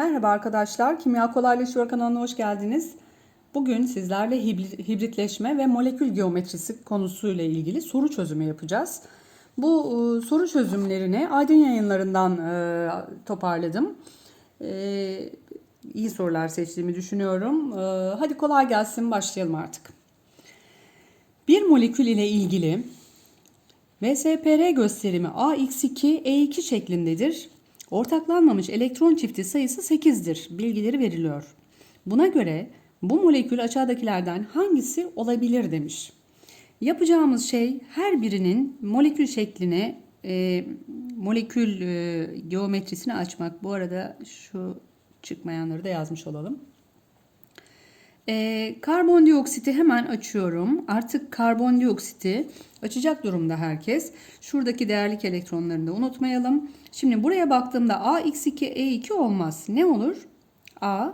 Merhaba arkadaşlar, Kimya Kolaylaşıyor kanalına hoş geldiniz. Bugün sizlerle hibri- hibritleşme ve molekül geometrisi konusuyla ilgili soru çözümü yapacağız. Bu e, soru çözümlerini Aydın yayınlarından e, toparladım. E, iyi sorular seçtiğimi düşünüyorum. E, hadi kolay gelsin, başlayalım artık. Bir molekül ile ilgili VSPR gösterimi AX2, E2 şeklindedir. Ortaklanmamış elektron çifti sayısı 8'dir. Bilgileri veriliyor. Buna göre bu molekül aşağıdakilerden hangisi olabilir demiş. Yapacağımız şey her birinin molekül şekline, e, molekül e, geometrisini açmak. Bu arada şu çıkmayanları da yazmış olalım. Ee, karbondioksiti hemen açıyorum. Artık karbondioksiti açacak durumda herkes. Şuradaki değerlik elektronlarını da unutmayalım. Şimdi buraya baktığımda AX2E2 olmaz. Ne olur? A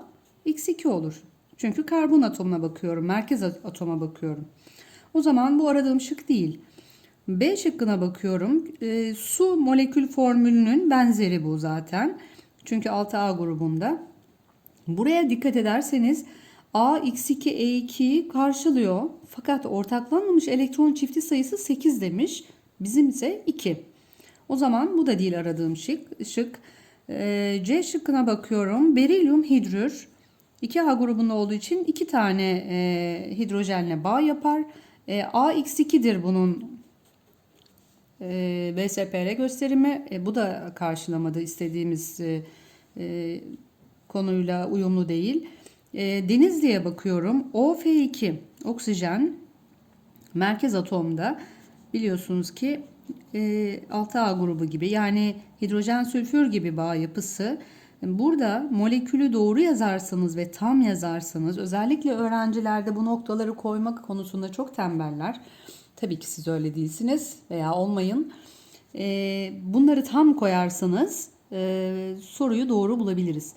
X2 olur. Çünkü karbon atomuna bakıyorum. Merkez atoma bakıyorum. O zaman bu aradığım şık değil. B şıkkına bakıyorum. Ee, su molekül formülünün benzeri bu zaten. Çünkü 6A grubunda. Buraya dikkat ederseniz A x2 E2'yi karşılıyor. Fakat ortaklanmamış elektron çifti sayısı 8 demiş. Bizim ise 2. O zaman bu da değil aradığım şık. şık. Ee, C şıkkına bakıyorum. Berilyum hidrür. 2A grubunda olduğu için 2 tane e, hidrojenle bağ yapar. E, AX2'dir bunun e, VSPR gösterimi. E, bu da karşılamada istediğimiz e, e, konuyla uyumlu değil. E, Denizli'ye bakıyorum. OF2 oksijen merkez atomda biliyorsunuz ki e, 6A grubu gibi yani hidrojen sülfür gibi bağ yapısı. Burada molekülü doğru yazarsanız ve tam yazarsanız özellikle öğrencilerde bu noktaları koymak konusunda çok tembeller. Tabii ki siz öyle değilsiniz veya olmayın. E, bunları tam koyarsanız e, soruyu doğru bulabiliriz.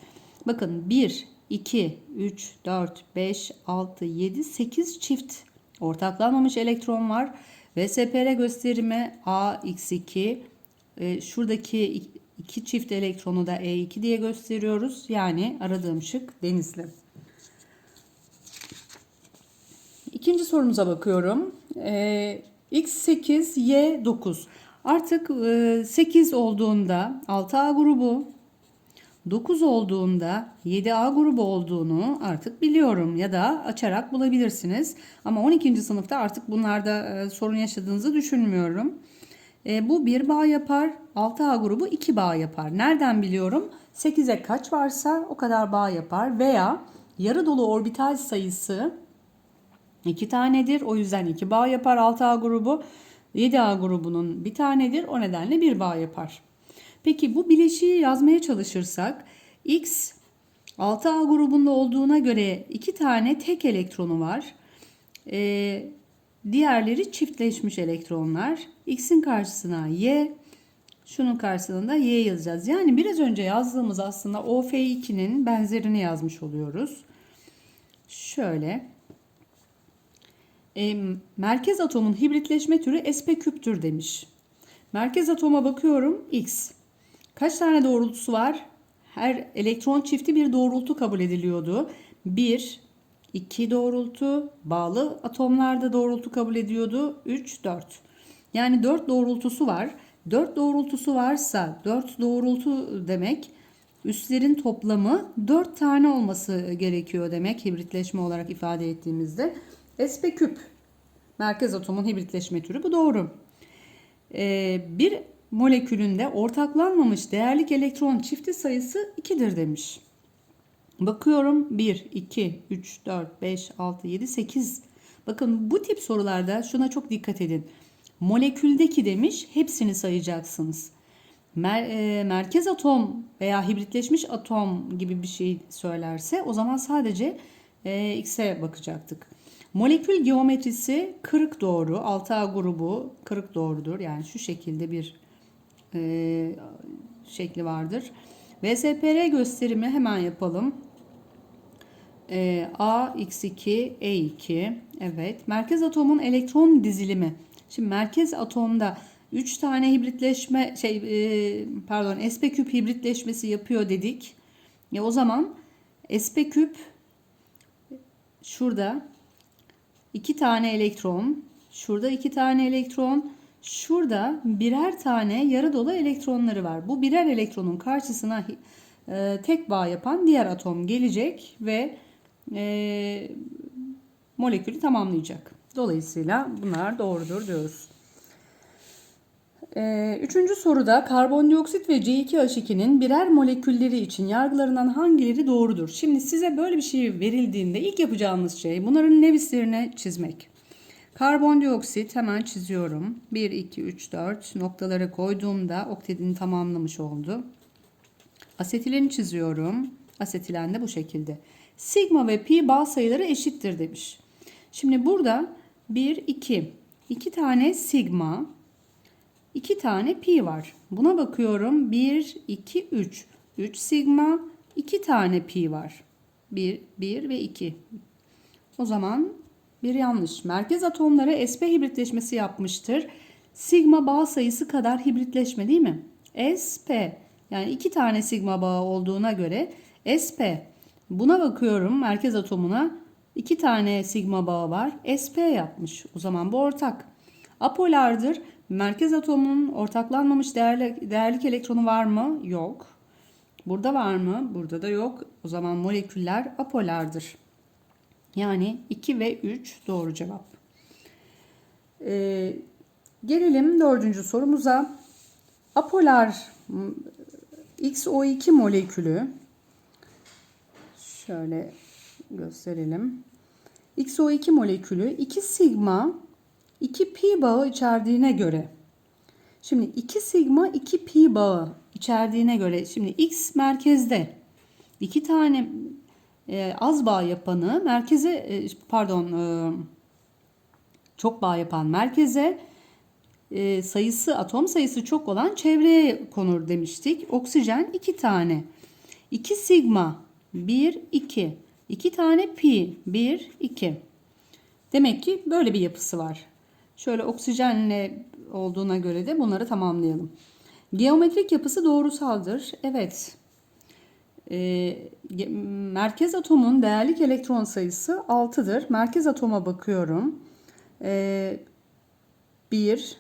Bakın 1, 2, 3, 4, 5, 6, 7, 8 çift ortaklanmamış elektron var. VSPR gösterimi AX2. E, şuradaki iki çift elektronu da E2 diye gösteriyoruz. Yani aradığım şık Denizli. İkinci sorumuza bakıyorum. E, X8, Y9. Artık e, 8 olduğunda 6A grubu, 9 olduğunda 7A grubu olduğunu artık biliyorum ya da açarak bulabilirsiniz. Ama 12. sınıfta artık bunlarda e, sorun yaşadığınızı düşünmüyorum. E, bu bir bağ yapar. 6A grubu 2 bağ yapar. Nereden biliyorum? 8'e kaç varsa o kadar bağ yapar veya yarı dolu orbital sayısı 2 tanedir. O yüzden 2 bağ yapar 6A grubu. 7A grubunun bir tanedir. O nedenle bir bağ yapar. Peki bu bileşiği yazmaya çalışırsak X 6A grubunda olduğuna göre iki tane tek elektronu var. Ee, diğerleri çiftleşmiş elektronlar. X'in karşısına Y, şunun karşısına da Y yazacağız. Yani biraz önce yazdığımız aslında OF2'nin benzerini yazmış oluyoruz. Şöyle. E, merkez atomun hibritleşme türü sp küptür demiş. Merkez atoma bakıyorum X. Kaç tane doğrultusu var? Her elektron çifti bir doğrultu kabul ediliyordu. 1, 2 doğrultu, bağlı atomlarda doğrultu kabul ediyordu. 3, 4. Yani 4 doğrultusu var. 4 doğrultusu varsa 4 doğrultu demek üstlerin toplamı 4 tane olması gerekiyor demek hibritleşme olarak ifade ettiğimizde. sp küp merkez atomun hibritleşme türü bu doğru. Ee, bir molekülünde ortaklanmamış değerlik elektron çifti sayısı 2'dir demiş. Bakıyorum 1, 2, 3, 4, 5, 6, 7, 8. Bakın bu tip sorularda şuna çok dikkat edin. Moleküldeki demiş hepsini sayacaksınız. Mer e, merkez atom veya hibritleşmiş atom gibi bir şey söylerse o zaman sadece e, X'e bakacaktık. Molekül geometrisi kırık doğru. 6A grubu kırık doğrudur. Yani şu şekilde bir e, şekli vardır. VSPR gösterimi hemen yapalım. E, A, X2, E2. Evet. Merkez atomun elektron dizilimi. Şimdi merkez atomda 3 tane hibritleşme şey e, pardon sp küp hibritleşmesi yapıyor dedik. E o zaman sp küp şurada iki tane elektron, şurada iki tane elektron, şurada birer tane yarı dolu elektronları var. Bu birer elektronun karşısına e, tek bağ yapan diğer atom gelecek ve e, molekülü tamamlayacak. Dolayısıyla bunlar doğrudur diyoruz. Ee, üçüncü soruda karbondioksit ve C2H2'nin birer molekülleri için yargılarından hangileri doğrudur? Şimdi size böyle bir şey verildiğinde ilk yapacağımız şey bunların Lewis'lerini çizmek. Karbondioksit hemen çiziyorum. 1, 2, 3, 4 noktaları koyduğumda oktedini tamamlamış oldu. Asetileni çiziyorum. Asetilen de bu şekilde. Sigma ve pi bağ sayıları eşittir demiş. Şimdi burada 1, 2. 2 tane sigma, 2 tane pi var. Buna bakıyorum. 1, 2, 3. 3 sigma, 2 tane pi var. 1, 1 ve 2. O zaman bir yanlış. Merkez atomları sp hibritleşmesi yapmıştır. Sigma bağ sayısı kadar hibritleşme değil mi? sp yani iki tane sigma bağı olduğuna göre sp. Buna bakıyorum merkez atomuna iki tane sigma bağı var. sp yapmış. O zaman bu ortak. Apolardır. Merkez atomunun ortaklanmamış değerli, değerlik elektronu var mı? Yok. Burada var mı? Burada da yok. O zaman moleküller apolardır. Yani 2 ve 3 doğru cevap. Ee, gelelim dördüncü sorumuza. Apolar XO2 molekülü şöyle gösterelim. XO2 molekülü 2 sigma 2 pi bağı içerdiğine göre şimdi 2 sigma 2 pi bağı içerdiğine göre şimdi X merkezde iki tane e, az bağ yapanı merkeze e, pardon e, çok bağ yapan merkeze e, sayısı atom sayısı çok olan çevreye konur demiştik. Oksijen 2 tane. 2 sigma 1 2. 2 tane pi 1 2. Demek ki böyle bir yapısı var. Şöyle oksijenle olduğuna göre de bunları tamamlayalım. Geometrik yapısı doğrusaldır. Evet. E, merkez atomun değerlik elektron sayısı 6'dır. Merkez atoma bakıyorum. E, 1,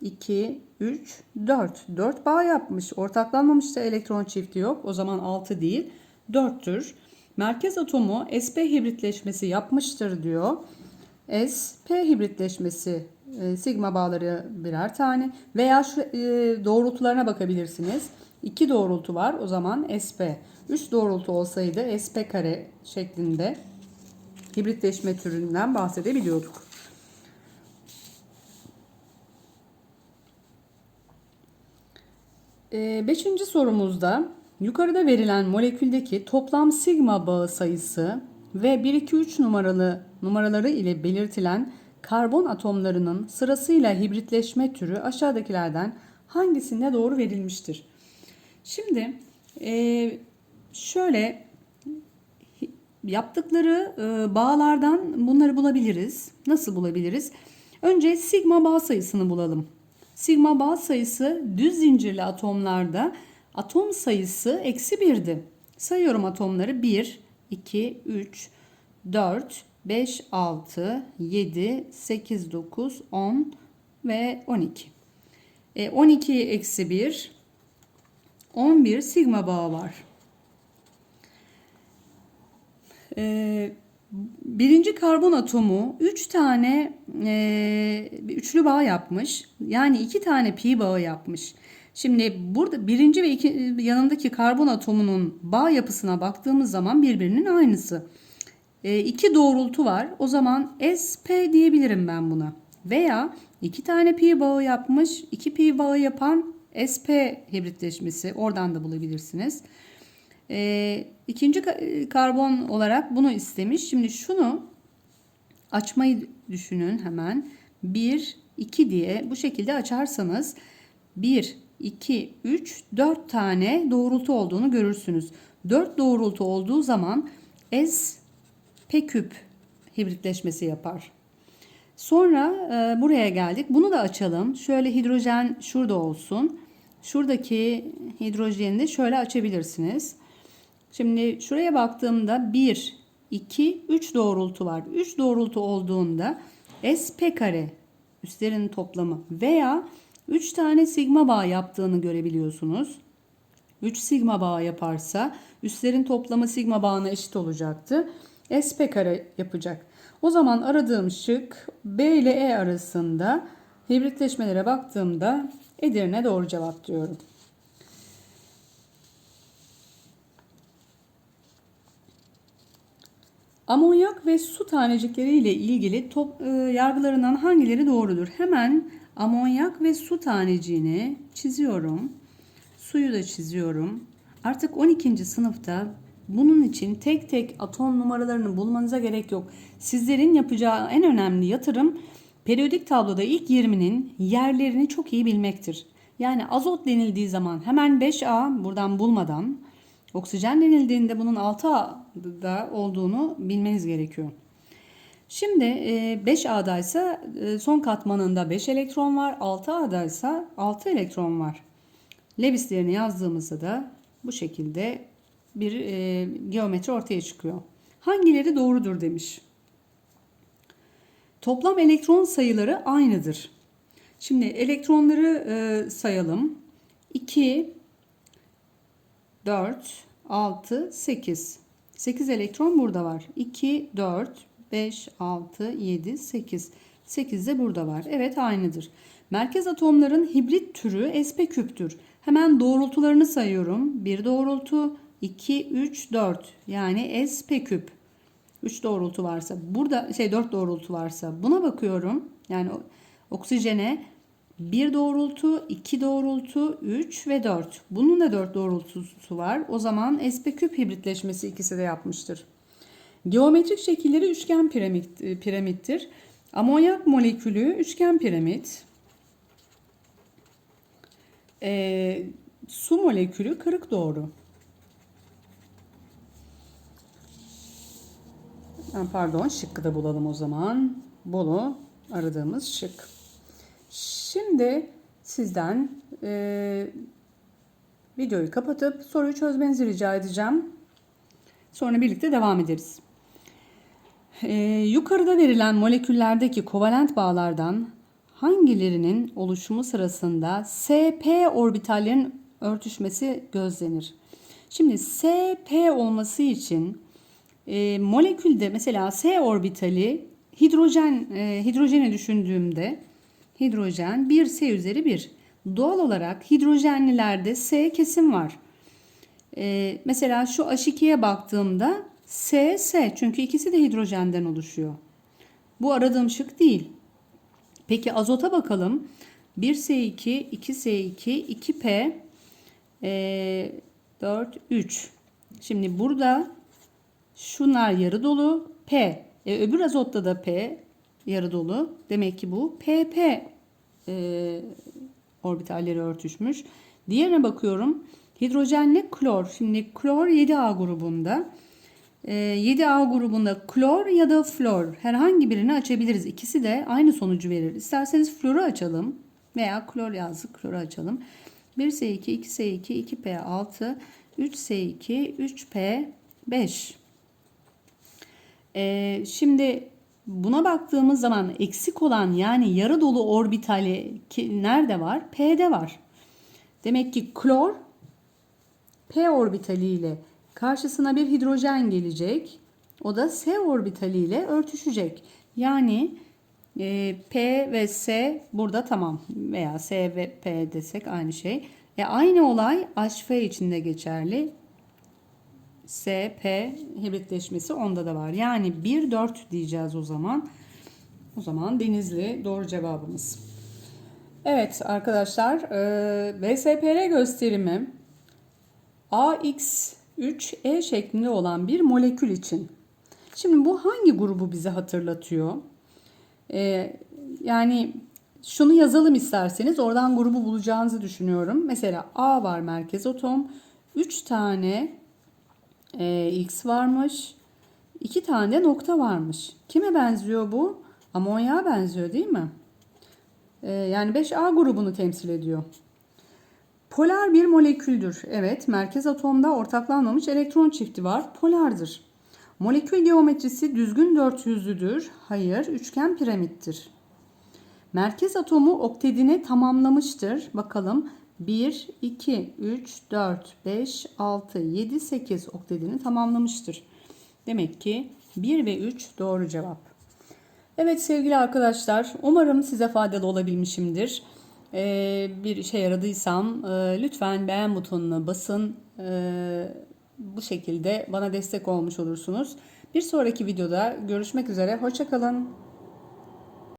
2, 3, 4. 4 bağ yapmış. Ortaklanmamış da elektron çifti yok. O zaman 6 değil. 4'tür. Merkez atomu sp hibritleşmesi yapmıştır diyor. sp hibritleşmesi e, sigma bağları birer tane veya şu e, doğrultularına bakabilirsiniz. 2 doğrultu var. O zaman sp. 3 doğrultu olsaydı sp kare şeklinde hibritleşme türünden bahsedebiliyorduk. Ee, beşinci sorumuzda yukarıda verilen moleküldeki toplam sigma bağı sayısı ve 1, 2, 3 numaralı numaraları ile belirtilen karbon atomlarının sırasıyla hibritleşme türü aşağıdakilerden hangisinde doğru verilmiştir? Şimdi e, şöyle yaptıkları e, bağlardan bunları bulabiliriz. Nasıl bulabiliriz? Önce sigma bağ sayısını bulalım. Sigma bağ sayısı düz zincirli atomlarda atom sayısı eksi 1'di. Sayıyorum atomları 1, 2, 3, 4, 5, 6, 7, 8, 9, 10 ve 12. E, 12 eksi 1, 11 sigma bağı var. E, birinci karbon atomu 3 tane e, üçlü bağ yapmış. Yani 2 tane pi bağı yapmış. Şimdi burada birinci ve iki, yanındaki karbon atomunun bağ yapısına baktığımız zaman birbirinin aynısı. E, iki doğrultu var. O zaman SP diyebilirim ben buna. Veya iki tane pi bağı yapmış, iki pi bağı yapan SP hibritleşmesi. Oradan da bulabilirsiniz. E, ikinci karbon olarak bunu istemiş. Şimdi şunu açmayı düşünün hemen. 1, 2 diye bu şekilde açarsanız 1, 2, 3, 4 tane doğrultu olduğunu görürsünüz. 4 doğrultu olduğu zaman S P küp hibritleşmesi yapar. Sonra e, buraya geldik. Bunu da açalım. Şöyle hidrojen şurada olsun. Şuradaki hidrojeni de şöyle açabilirsiniz. Şimdi şuraya baktığımda 1, 2, 3 doğrultu var. 3 doğrultu olduğunda SP kare üstlerin toplamı veya 3 tane sigma bağ yaptığını görebiliyorsunuz. 3 sigma bağ yaparsa üstlerin toplamı sigma bağına eşit olacaktı. SP kare yapacak. O zaman aradığım şık B ile E arasında hibritleşmelere baktığımda Edirne doğru cevap diyorum. Amonyak ve su tanecikleri ile ilgili top, e, yargılarından hangileri doğrudur? Hemen amonyak ve su taneciğini çiziyorum. Suyu da çiziyorum. Artık 12. sınıfta bunun için tek tek atom numaralarını bulmanıza gerek yok. Sizlerin yapacağı en önemli yatırım periyodik tabloda ilk 20'nin yerlerini çok iyi bilmektir. Yani azot denildiği zaman hemen 5A buradan bulmadan Oksijen denildiğinde bunun 6A'da olduğunu bilmeniz gerekiyor. Şimdi 5A'daysa e, son katmanında 5 elektron var. 6A'daysa 6 elektron var. Lewis değerini yazdığımızda da bu şekilde bir e, geometri ortaya çıkıyor. Hangileri doğrudur demiş. Toplam elektron sayıları aynıdır. Şimdi elektronları e, sayalım. 2, 4, 6, 8. 8 elektron burada var. 2, 4, 5, 6, 7, 8. 8 de burada var. Evet aynıdır. Merkez atomların hibrit türü sp küptür. Hemen doğrultularını sayıyorum. 1 doğrultu, 2, 3, 4. Yani sp küp. 3 doğrultu varsa, burada şey 4 doğrultu varsa buna bakıyorum. Yani oksijene 1 doğrultu, 2 doğrultu, 3 ve 4. Bunun da 4 doğrultusu var. O zaman sp küp hibritleşmesi ikisi de yapmıştır. Geometrik şekilleri üçgen piramit, e, piramittir. Amonyak molekülü üçgen piramit. E, su molekülü kırık doğru. Pardon şıkkı da bulalım o zaman. Bolu aradığımız şık. Şimdi sizden e, videoyu kapatıp soruyu çözmenizi rica edeceğim. Sonra birlikte devam ederiz. E, yukarıda verilen moleküllerdeki kovalent bağlardan hangilerinin oluşumu sırasında SP orbitallerin örtüşmesi gözlenir? Şimdi SP olması için e, molekülde mesela S orbitali hidrojen e, hidrojeni düşündüğümde hidrojen 1 S üzeri 1. Doğal olarak hidrojenlilerde S kesim var. Ee, mesela şu H2'ye baktığımda S, S çünkü ikisi de hidrojenden oluşuyor. Bu aradığım şık değil. Peki azota bakalım. 1S2, 2S2, 2P, e, 4, 3. Şimdi burada şunlar yarı dolu. P. E, öbür azotta da P yarı dolu. Demek ki bu PP e, orbitalleri örtüşmüş. Diğerine bakıyorum. Hidrojenle klor. Şimdi klor 7A grubunda. E, 7A grubunda klor ya da flor. Herhangi birini açabiliriz. İkisi de aynı sonucu verir. İsterseniz floru açalım. Veya klor yazdık. Kloru açalım. 1S2, 2S2, 2P6, 3S2, 3P5. Ee, şimdi Buna baktığımız zaman eksik olan yani yarı dolu orbitali nerede var? P'de var. Demek ki klor P orbitali ile karşısına bir hidrojen gelecek. O da S orbitali ile örtüşecek. Yani e, P ve S burada tamam veya S ve P desek aynı şey. E, aynı olay HF için de geçerli. SP hibritleşmesi onda da var. Yani 1-4 diyeceğiz o zaman. O zaman Denizli doğru cevabımız. Evet arkadaşlar e, VSPR gösterimi AX3E şeklinde olan bir molekül için. Şimdi bu hangi grubu bize hatırlatıyor? E, yani şunu yazalım isterseniz oradan grubu bulacağınızı düşünüyorum. Mesela A var merkez atom. 3 tane e, X varmış. İki tane de nokta varmış. Kime benziyor bu? Amonyağa benziyor değil mi? E, yani 5A grubunu temsil ediyor. Polar bir moleküldür. Evet, merkez atomda ortaklanmamış elektron çifti var. Polardır. Molekül geometrisi düzgün dört yüzlüdür. Hayır, üçgen piramittir. Merkez atomu oktedini tamamlamıştır. Bakalım 1, 2, 3, 4, 5, 6, 7, 8 oktedini tamamlamıştır. Demek ki 1 ve 3 doğru cevap. Evet sevgili arkadaşlar umarım size faydalı olabilmişimdir. Ee, bir işe yaradıysam e, lütfen beğen butonuna basın. Ee, bu şekilde bana destek olmuş olursunuz. Bir sonraki videoda görüşmek üzere. Hoşçakalın.